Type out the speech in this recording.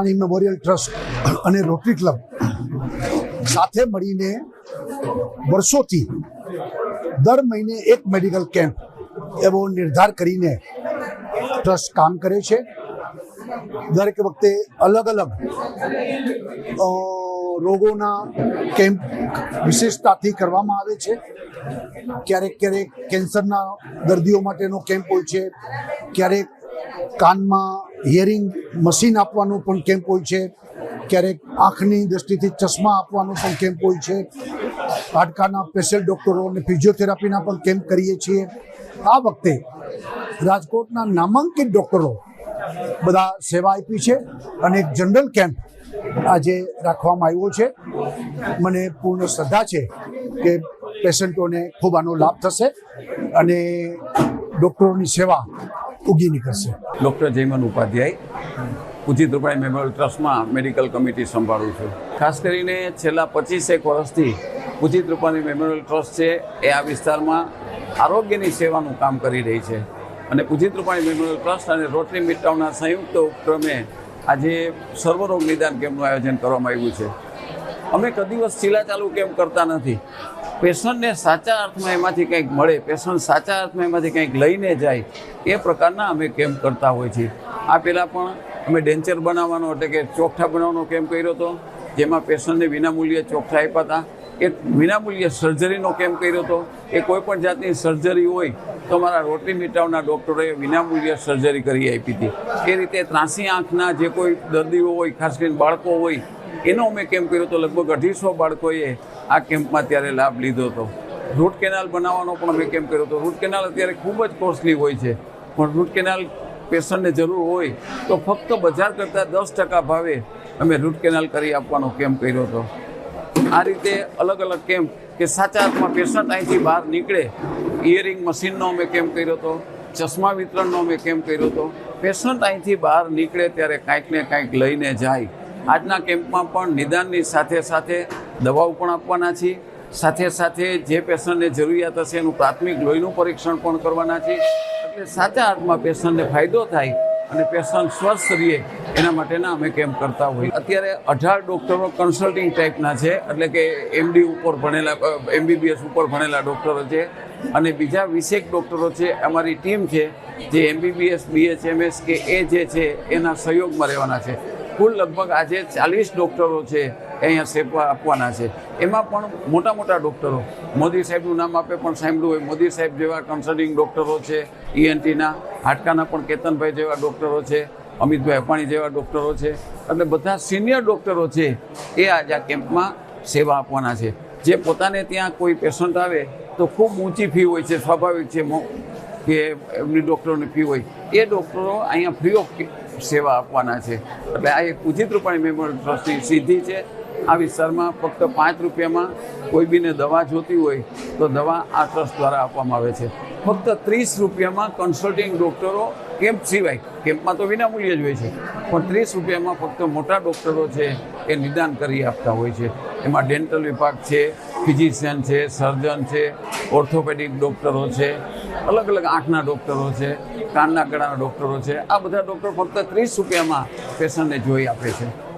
Rupani memorial trust અને rotary club સાથે મળીને વર્ષોથી દર મહિને એક મેડિકલ કેમ્પ એવો નિર્ધાર કરીને ટ્રસ્ટ કામ કરે છે. દરેક વખતે અલગ અલગ રોગોના કેમ્પ વિશેષતાથી કરવામાં આવે છે. ક્યારેક ક્યારેક કેન્સરના દર્દીઓ માટેનો કેમ્પ હોય છે, ક્યારેક કાનમાં હિયરિંગ મશીન આપવાનું પણ કેમ્પ હોય છે. ક્યારેક આંખની દ્રષ્ટિથી ચશ્મા આપવાનો પણ કેમ્પ હોય છે. હાડકાના સ્પેશિયલ ડૉક્ટરો અને ફિઝિયોથેરાપીના પણ કેમ્પ કરીએ છીએ. આ વખતે રાજકોટના નામાંકિત ડૉક્ટરો બધા સેવા આપી છે અને એક જનરલ કેમ્પ આજે રાખવામાં આવ્યો છે. મને પૂર્ણ શ્રદ્ધા છે કે પેશન્ટોને ખૂબ આનો લાભ થશે અને ડૉક્ટરોની સેવા ઉગી નીકળશે ડૉક્ટર જયમન ઉપાધ્યાય ઉચિત રૂપાણી મેમોરિયલ ટ્રસ્ટમાં મેડિકલ કમિટી સંભાળું છું. ખાસ કરીને છેલ્લા પચીસેક વર્ષથી ઉચિત રૂપાણી મેમોરિયલ ટ્રસ્ટ છે, એ આ વિસ્તારમાં આરોગ્યની સેવાનું કામ કરી રહી છે. અને ઉચિત રૂપાણી મેમોરિયલ ટ્રસ્ટ અને રોટરી મિડટાઉનના સંયુક્ત ઉપક્રમે આજે સર્વરોગ નિદાન કેમ્પનું આયોજન કરવામાં આવ્યું છે. અમે કદી દિવસ ચાલુ કેમ કરતા નથી. પેશન્ટને સાચા અર્થમાં એમાંથી કંઈક મળે, પેશન્ટ સાચા અર્થમાં એમાંથી કંઈક લઈને જાય, એ પ્રકારના અમે કેમ્પ કરતા હોય છીએ. આ પહેલાં પણ અમે ડેન્ચર બનાવવાનો એટલે કે ચોકઠા બનાવવાનો કેમ્પ કર્યો હતો, જેમાં પેશન્ટને વિનામૂલ્યે ચોકઠા આપ્યા હતા. એક વિનામૂલ્યે સર્જરીનો કેમ્પ કર્યો હતો, એ કોઈ પણ જાતની સર્જરી હોય, તો મારા રોટરી મીટાવના ડૉક્ટરોએ વિનામૂલ્યે સર્જરી કરી આપી હતી. એ રીતે ત્રાસી આંખના જે કોઈ દર્દીઓ હોય, ખાસ કરીને બાળકો હોય એનો અમે કેમ્પ કર્યો હતો લગભગ અઢીસો બાળકોએ આ કેમ્પમાં ત્યારે લાભ લીધો હતો. રૂટ કેનાલ બનાવવાનો પણ અમે કેમ્પ કર્યો હતો રૂટ કેનાલ અત્યારે ખૂબ જ કોસ્ટલી હોય છે. પણ રૂટ કેનાલ પેશન્ટને જરૂર હોય તો ફક્ત બજાર કરતાં દસ ટકા ભાવે અમે રૂટ કેનાલ કરી આપવાનો કેમ્પ કર્યો હતો. આ રીતે અલગ અલગ કેમ્પ કે સાચા અર્થમાં પેશન્ટ અહીંથી બહાર નીકળે, ઇયરિંગ મશીનનો અમે કેમ્પ કર્યો હતો ચશ્મા વિતરણનો અમે કેમ્પ કર્યો હતો પેશન્ટ અહીંથી બહાર નીકળે ત્યારે કાંઈક ને કાંઈક લઈને જાય. આજના કેમ્પમાં પણ નિદાનની સાથે સાથે દવાઓ પણ આપવાના છીએ. સાથે સાથે જે પેશન્ટને જરૂરિયાત હશે એનું પ્રાથમિક લોહીનું પરીક્ષણ પણ કરવાના છે એટલે સાચા અર્થમાં પેશન્ટને ફાયદો થાય અને પેશન્ટ સ્વસ્થ રહે એના માટેના અમે કેમ્પ કરતા હોઈએ. અત્યારે અઢાર ડૉક્ટરો કન્સલ્ટિંગ ટાઈપના છે, એટલે કે એમડી ઉપર ભણેલા એમબીબીએસ ઉપર ભણેલા ડૉક્ટરો છે અને બીજા વીસેક ડૉક્ટરો છે. અમારી ટીમ છે જે એમબીબીએસ બીએચએમએસ કે એ જે છે એના સહયોગમાં રહેવાના છે. કુલ લગભગ આજે ચાલીસ ડૉક્ટરો છે અહીંયા સેવા આપવાના છે. એમાં પણ મોટા મોટા ડૉક્ટરો. મોદી સાહેબનું નામ આપે પણ સાંભળ્યું હોય. મોદી સાહેબ જેવા કન્સલ્ટિંગ ડૉક્ટરો છે ઈએનટીના હાડકાના પણ કેતનભાઈ જેવા ડૉક્ટરો છે, અમિતભાઈ અપાણી જેવા ડૉક્ટરો છે. એટલે બધા સિનિયર ડૉક્ટરો છે એ આજે આ કેમ્પમાં સેવા આપવાના છે. જે પોતાને ત્યાં કોઈ પેશન્ટ આવે તો ખૂબ ઊંચી ફી હોય છે, સ્વાભાવિક છે કે એમની ડૉક્ટરોની ફી હોય. એ ડૉક્ટરો અહીંયા ફ્રી ઓફ સેવા આપવાના છે. એટલે આ એક ઉચિત રૂપાણી મેમોરિયલ ટ્રસ્ટની સિદ્ધિ છે. આ વિસ્તારમાં ફક્ત પાંચ રૂપિયામાં કોઈ બીને દવા જોતી હોય તો દવા આ ટ્રસ્ટ દ્વારા આપવામાં આવે છે. ફક્ત ત્રીસ રૂપિયામાં કન્સલ્ટિંગ ડૉક્ટરો કેમ્પ સિવાય, કેમ્પમાં તો વિનામૂલ્યે જ હોય છે. પણ ત્રીસ રૂપિયામાં ફક્ત મોટા ડૉક્ટરો છે એ નિદાન કરી આપતા હોય છે. એમાં ડેન્ટલ વિભાગ છે ફિઝિશિયન છે સર્જન છે ઓર્થોપેડિક ડૉક્ટરો છે અલગ અલગ આંખના ડૉક્ટરો છે. કાનના ગળાના ડૉક્ટરો છે. આ બધા ડૉક્ટર ફક્ત ત્રીસ રૂપિયામાં પેશન્ટને જોઈ આપે છે.